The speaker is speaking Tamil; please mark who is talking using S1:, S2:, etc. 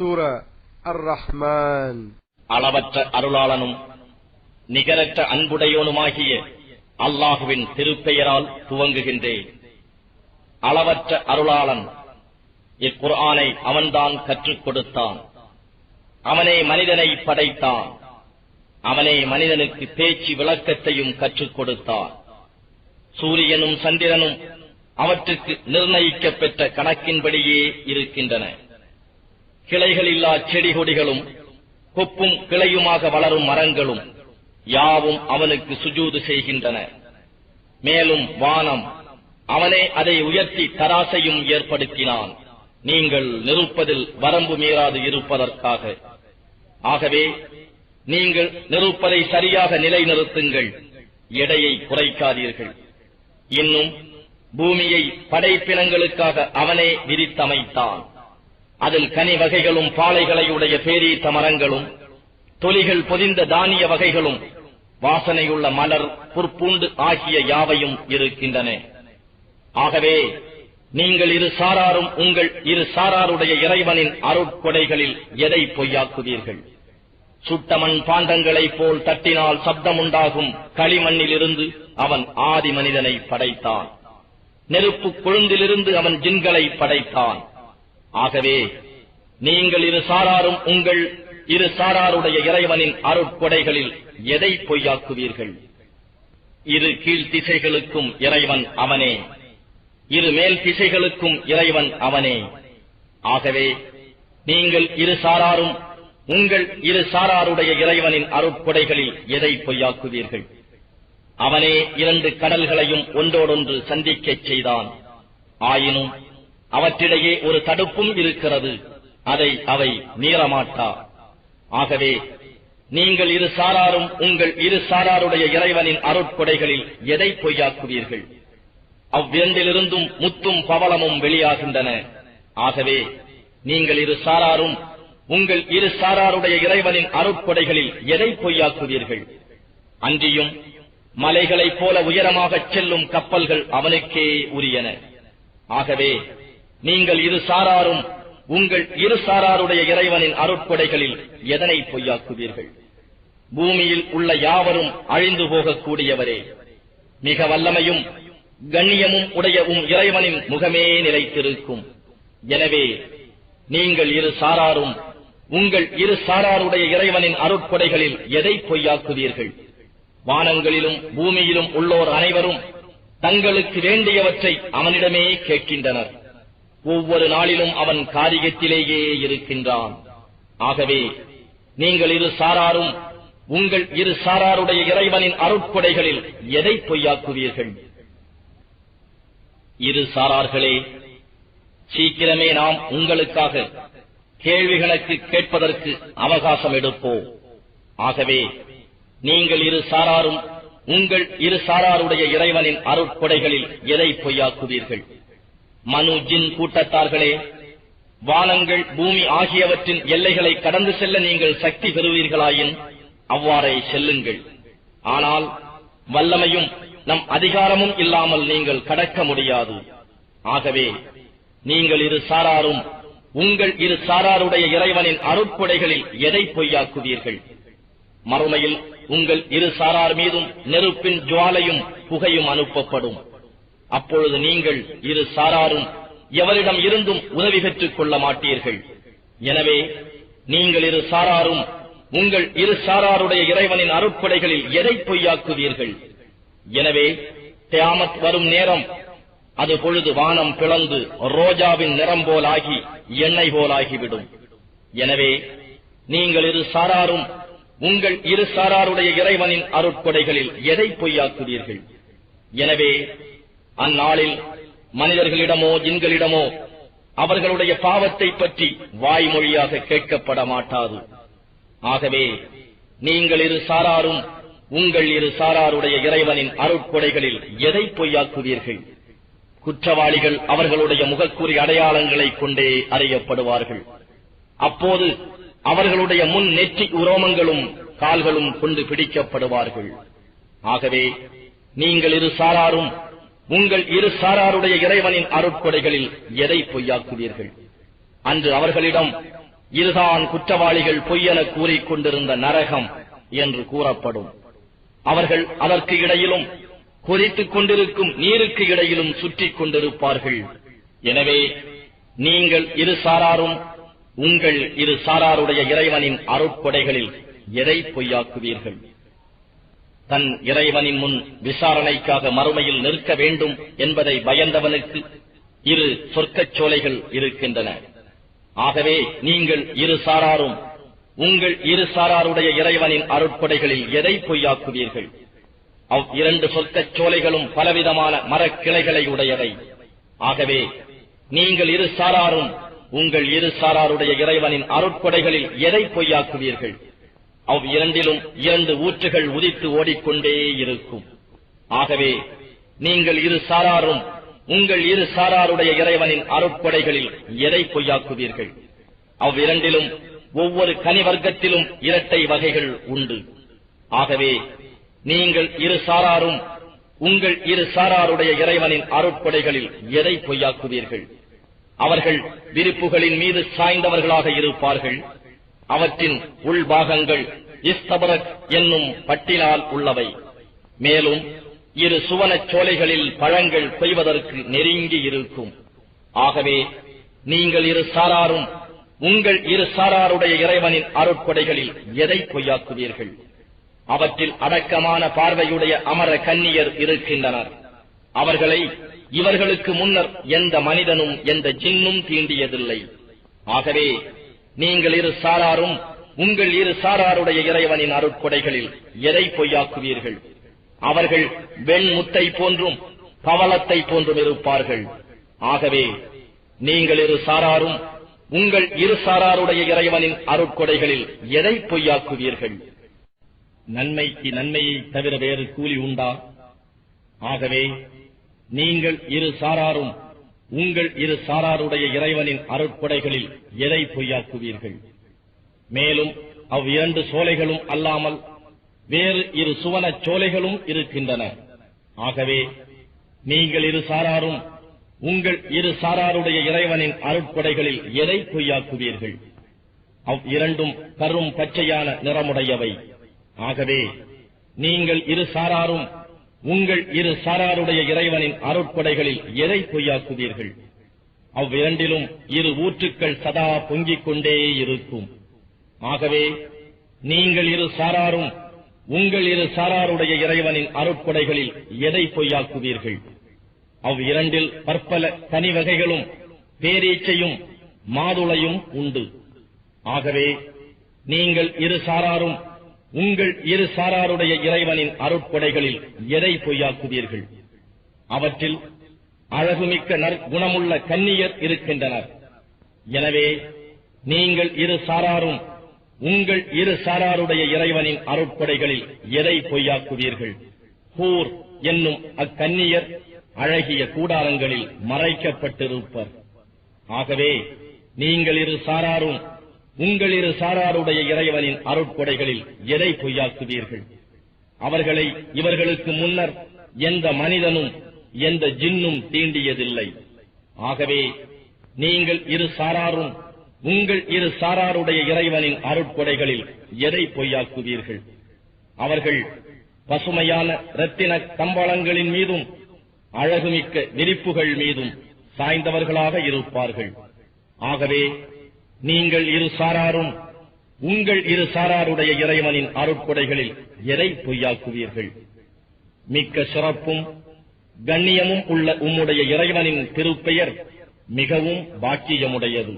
S1: சூர அர் ரஹ்மான்
S2: அளவற்ற அருளாளனும் நிகரற்ற அன்புடையோனுமாகிய அல்லாஹுவின் திருப்பெயரால் துவங்குகின்றேன். அளவற்ற அருளாளன் இக்குர்ஆனை அவன்தான் கற்றுக் கொடுத்தான். அவனே மனிதனை படைத்தான். அவனே மனிதனுக்கு பேச்சு விளக்கத்தையும் கற்றுக் கொடுத்தான். சூரியனும் சந்திரனும் அவற்றுக்கு நிர்ணயிக்கப்பெற்ற கணக்கின்படியே இருக்கின்றன. கிளைகளில்லா செடி கொடிகளும் கொப்பும் கிளையுமாக வளரும் மரங்களும் யாவும் அவனுக்கு சுஜூது செய்கின்றன. மேலும் வானம் அவனே அதை உயர்த்தி தராசையும் ஏற்படுத்தினான். நீங்கள் நிறுப்பதில் வரம்பு மீறாது இருப்பதற்காக. ஆகவே நீங்கள் நிறுப்பதை சரியாக நிலைநிறுத்துங்கள். எடையை குறைக்காதீர்கள். இன்னும் பூமியை படைப்பினங்களுக்காக அவனே விரித்தமைத்தான். அதில் கனி வகைகளும் பாலைகளை உடைய பேரீத்த மரங்களும் தொலிகள் பொதிந்த தானிய வகைகளும் வாசனையுள்ள மலர் புற்பூண்டு ஆகிய யாவையும் இருக்கின்றன. ஆகவே நீங்கள் இரு சாராரும் உங்கள் இரு சாராருடைய இறைவனின் அருட்கொடைகளில் எதை பொய்யாக்குவீர்கள்? சுட்டமண் பாண்டங்களைப் போல் தட்டினால் சப்தமுண்டாகும் களிமண்ணிலிருந்து அவன் ஆதி மனிதனை படைத்தான். நெருப்பு கொழுந்திலிருந்து அவன் ஜின்களை படைத்தான். ஆகவே நீங்கள் இரு சாராரும் உங்கள் இரு சாராருடைய இறைவனின் அருட்கொடைகளில் எதை பொய்யாக்குவீர்கள்? இரு கீழ் திசைகளுக்கும் இறைவன் அவனே. இரு மேல் திசைகளுக்கும் இறைவன் அவனே. ஆகவே நீங்கள் இரு சாராரும் உங்கள் இரு சாராருடைய இறைவனின் அருட்கொடைகளில் எதை பொய்யாக்குவீர்கள்? அவனே இரண்டு கடல்களையும் ஒன்றோடொன்று சந்திக்கச் செய்தான். ஆயினும் அவற்றிடையே ஒரு தடுப்பும் இருக்கிறது. அதை அவை மீறமாட்டா ஆகவே நீங்கள் இரு சாராரும் உங்கள் இரு சாராருடைய இறைவனின் அருட்கொடைகளில் எதை பொய்யாக்குவீர்கள்? அவ்விரண்டிலிருந்தும் முத்தும் பவளமும் வெளியாகின்றன. ஆகவே நீங்கள் இரு சாராரும் உங்கள் இரு சாராருடைய இறைவனின் அருட்கொடைகளில் எதை பொய்யாக்குவீர்கள்? அன்றியும் மலைகளைப் போல உயரமாகச் செல்லும் கப்பல்கள் அவனுக்கே உரியன. ஆகவே நீங்கள் இரு சாராரும் உங்கள் இரு சாராருடைய இறைவனின் அருட்கொடைகளில் எதனை பொய்யாக்குவீர்கள்? பூமியில் உள்ள யாவரும் அழிந்து போகக்கூடியவரே மிக வல்லமையும் கண்ணியமும் உடைய உம் இறைவனின் முகமே நிலைத்திருக்கும். எனவே நீங்கள் இரு சாராரும் உங்கள் இரு சாராருடைய இறைவனின் அருட்கொடைகளில் எதை பொய்யாக்குவீர்கள்? வானங்களிலும் பூமியிலும் உள்ளோர் அனைவரும் தங்களுக்கு வேண்டியவற்றை அவனிடமே கேட்கின்றனர். ஒவ்வொரு நாளிலும் அவன் காரியத்திலேயே இருக்கின்றான். ஆகவே நீங்கள் இரு சாராரும் உங்கள் இரு சாராருடைய இறைவனின் அருட்கொடைகளில் எதை பொய்யாக்குவீர்கள்? இரு சாரார்களே சீக்கிரமே நாம் உங்களுக்காக கேள்விகளுக்கு கேட்பதற்கு அவகாசம் எடுப்போம். ஆகவே நீங்கள் இரு சாராரும் உங்கள் இரு சாராருடைய இறைவனின் அருட்கொடைகளில் எதை பொய்யாக்குவீர்கள்? மனு ஜின் கூட்டத்தார்களே வானங்கள் பூமி ஆகியவற்றின் எல்லைகளை கடந்து செல்ல நீங்கள் சக்தி பெறுவீர்களாயின் அவ்வாறே செல்லுங்கள். ஆனால் வல்லமையும் நம் அதிகாரமும் இல்லாமல் நீங்கள் கடக்க முடியாது. ஆகவே நீங்கள் இரு சாராரும் உங்கள் இரு சாராருடைய இறைவனின் அருட்புடைகளில் எதை பொய்யாக்குவீர்கள்? மறுமையில் உங்கள் இரு சாரார் மீதும் நெருப்பின் ஜுவாலையும் புகையும் அனுப்பப்படும். அப்பொழுது நீங்கள் இரு சாராரும் எவரிடம் இருந்தும் உதவி பெற்றுக் கொள்ள மாட்டீர்கள். எனவே நீங்கள் இரு சாராரும் உங்கள் இரு சாராருடைய இறைவனின் அருட்படைகளில் எதை பொய்யாக்குவீர்கள்? எனவே தியாமத் வரும் நேரம். அது பொழுது வானம் பிளந்து ரோஜாவின் நிறம் போலாகி எண்ணெய் போலாகிவிடும். எனவே நீங்கள் இரு சாராரும் உங்கள் இரு சாராருடைய இறைவனின் அருட்கொடைகளில் எதை பொய்யாக்குவீர்கள்? எனவே அந்நாளில் மனிதர்களிடமோ ஜின்களிடமோ அவர்களுடைய பாவத்தை பற்றி வாய்மொழியாக கேட்கப்பட மாட்டாது. ஆகவே நீங்கள் இரு சாராரும் உங்கள் இரு சாராருடைய இறைவனின் அருட்கொடைகளில் எதை பொய்யாக்குவீர்கள்? குற்றவாளிகள் அவர்களுடைய முகக்கூறி அடையாளங்களைக் கொண்டே அறியப்படுவார்கள். அப்போது அவர்களுடைய முன் நெற்றி உரோமங்களும் கால்களும் கொண்டு பிடிக்கப்படுவார்கள். ஆகவே நீங்கள் இரு சாராரும் உங்கள் இரு சாராருடைய இறைவனின் அருட்கொடைகளில் எதை பொய்யாக்குவீர்கள்? அன்று அவர்களிடம் இதுதான் குற்றவாளிகள் பொய்யென கூறிக்கொண்டிருந்த நரகம் என்று கூறப்படும். அவர்கள் அதற்கு இடையிலும் கொதித்துக் கொண்டிருக்கும் நீருக்கு இடையிலும் சுற்றிக் கொண்டிருப்பார்கள். எனவே நீங்கள் இரு சாராரும் உங்கள் இரு சாராருடைய இறைவனின் அருட்கொடைகளில் எதை பொய்யாக்குவீர்கள்? தன் இறைவனின் முன் விசாரணைக்காக மறுமையில் நிற்க வேண்டும் என்பதை பயந்தவனுக்கு இரு சொர்க்கச் சோலைகள் இருக்கின்றன. ஆகவே நீங்கள் இரு சாராரும் உங்கள் இரு சாராருடைய இறைவனின் அருட்படைகளில் எதை பொய்யாக்குவீர்கள்? அவ் இரண்டு சொர்க்கச் சோலைகளும் பலவிதமான மரக்கிளைகளை உடையவை. ஆகவே நீங்கள் இரு சாராரும் உங்கள் இரு சாராருடைய இறைவனின் அருட்படைகளில் எதை பொய்யாக்குவீர்கள்? அவ் இரண்டிலும் இரண்டு ஊற்றுகள் உதித்து ஓடிக்கொண்டே இருக்கும். ஆகவே நீங்கள் இரு சாராரும் உங்கள் இரு சாராருடைய இறைவனின் அருட்படைகளில் எதை பொய்யாக்குவீர்கள்? அவ்விரண்டிலும் ஒவ்வொரு கனி வர்க்கத்திலும் இரட்டை வகைகள் உண்டு. ஆகவே நீங்கள் இரு சாராரும் உங்கள் இரு சாராருடைய இறைவனின் அருட்படைகளில் எதை பொய்யாக்குவீர்கள்? அவர்கள் விரிப்புகளின் மீது சாய்ந்தவர்களாக இருப்பார்கள். அவற்றின் உள்பாகங்கள் இஸ்தபரக் என்னும் பட்டினால் உள்ளவை. மேலும் இரு சுவனச் சோலைகளில் பழங்கள் கொய்வதற்கு நெருங்கி இருக்கும். ஆகவே நீங்கள் இரு சாராரும் உங்கள் இரு சாராருடைய இறைவனின் அருட்கொடைகளில் எதை பொய்யாக்குவீர்கள்? அவற்றில் அடக்கமான பார்வையுடைய அமர கன்னியர் இருக்கின்றனர். அவர்களை இவர்களுக்கு முன்னர் எந்த மனிதனும் எந்த ஜின்னும் தீண்டியதில்லை. ஆகவே நீங்கள் இரு சாராரும் உங்கள் இரு சாராருடைய இறைவனின் அருட்கொடைகளில் எதை பொய்யாக்குவீர்கள்? அவர்கள் வெண்முத்தை போன்றும் பவளத்தை போன்றும் இருப்பார்கள். ஆகவே நீங்கள் இரு சாராரும் உங்கள் இரு சாராருடைய இறைவனின் அருட்கொடைகளில் எதை பொய்யாக்குவீர்கள்? நன்மைக்கு நன்மையை தவிர வேறு கூலி உண்டா? ஆகவே நீங்கள் இரு சாராரும் உங்கள் இரு சாராருடைய இறைவனின் அருட்படைகளில் எதை பொய்யாக்குவீர்கள்? மேலும் அவ் இரண்டு சோலைகளும் அல்லாமல் வேறு இரு சுவனச் சோலைகளும் இருக்கின்றன. ஆகவே நீங்கள் இரு சாராரும் உங்கள் இரு சாராருடைய இறைவனின் அருட்படைகளில் எதை பொய்யாக்குவீர்கள்? அவ் இரண்டும் கரும் பச்சையான நிறமுடையவை. ஆகவே நீங்கள் இரு சாராரும் உங்கள் இரு சாராருடைய இறைவனின் அருட்படைகளில் எதை பொய்யாக்குவீர்கள்? அவ்விரண்டிலும் இரு ஊற்றுக்கள் சதா பொங்கிக் கொண்டே இருக்கும். ஆகவே நீங்கள் இரு சாராரும் உங்கள் இரு சாராருடைய இறைவனின் அருட்படைகளில் எதை பொய்யாக்குவீர்கள்? அவ் இரண்டில் பற்பல தனி வகைகளும் பேரீச்சையும் மாதுளையும் உண்டு. ஆகவே நீங்கள் இரு சாராரும் உங்கள் இரு சாராருடைய இறைவனின் அருட்கொடைகளில் எதை பொய்யாக்குவீர்கள்? அவற்றில் அழகுமிக்க நற்குணமுள்ள கன்னியர் இருக்கின்றனர். எனவே நீங்கள் இரு சாராரும் உங்கள் இரு சாராருடைய இறைவனின் அருட்கொடைகளில் எதை பொய்யாக்குவீர்கள்? ஹூர் என்னும் அக்கன்னியர் அழகிய கூடாரங்களில் மறைக்கப்பட்டிருப்பர். ஆகவே நீங்கள் இரு சாராரும் உங்கள் இரு சாராருடைய இறைவனின் அருட்கொடைகளில் எதை பொய்யாக்குவீர்கள்? அவர்களை இவர்களுக்கு முன்னர் எந்த மனிதனும் எந்த ஜின்னும் தீண்டியதில்லை. ஆகவே நீங்கள் இரு சாராரும் உங்கள் இரு சாராருடைய இறைவனின் அருட்கொடைகளில் எதை பொய்யாக்குவீர்கள்? அவர்கள் பசுமையான இரத்தின கம்பளங்களின் மீதும் அழகுமிக்க விரிப்புகள் மீதும் சாய்ந்தவர்களாக இருப்பார்கள். ஆகவே நீங்கள் இரு சாராரும் உங்கள் இரு சாராருடைய இறைவனின் அருட்கொடைகளில் எதை பொய்யாக்குவீர்கள்? மிக்க சிறப்பும் கண்ணியமும் உள்ள உம்முடைய இறைவனின் திருப்பெயர் மிகவும் பாக்கியமுடையது.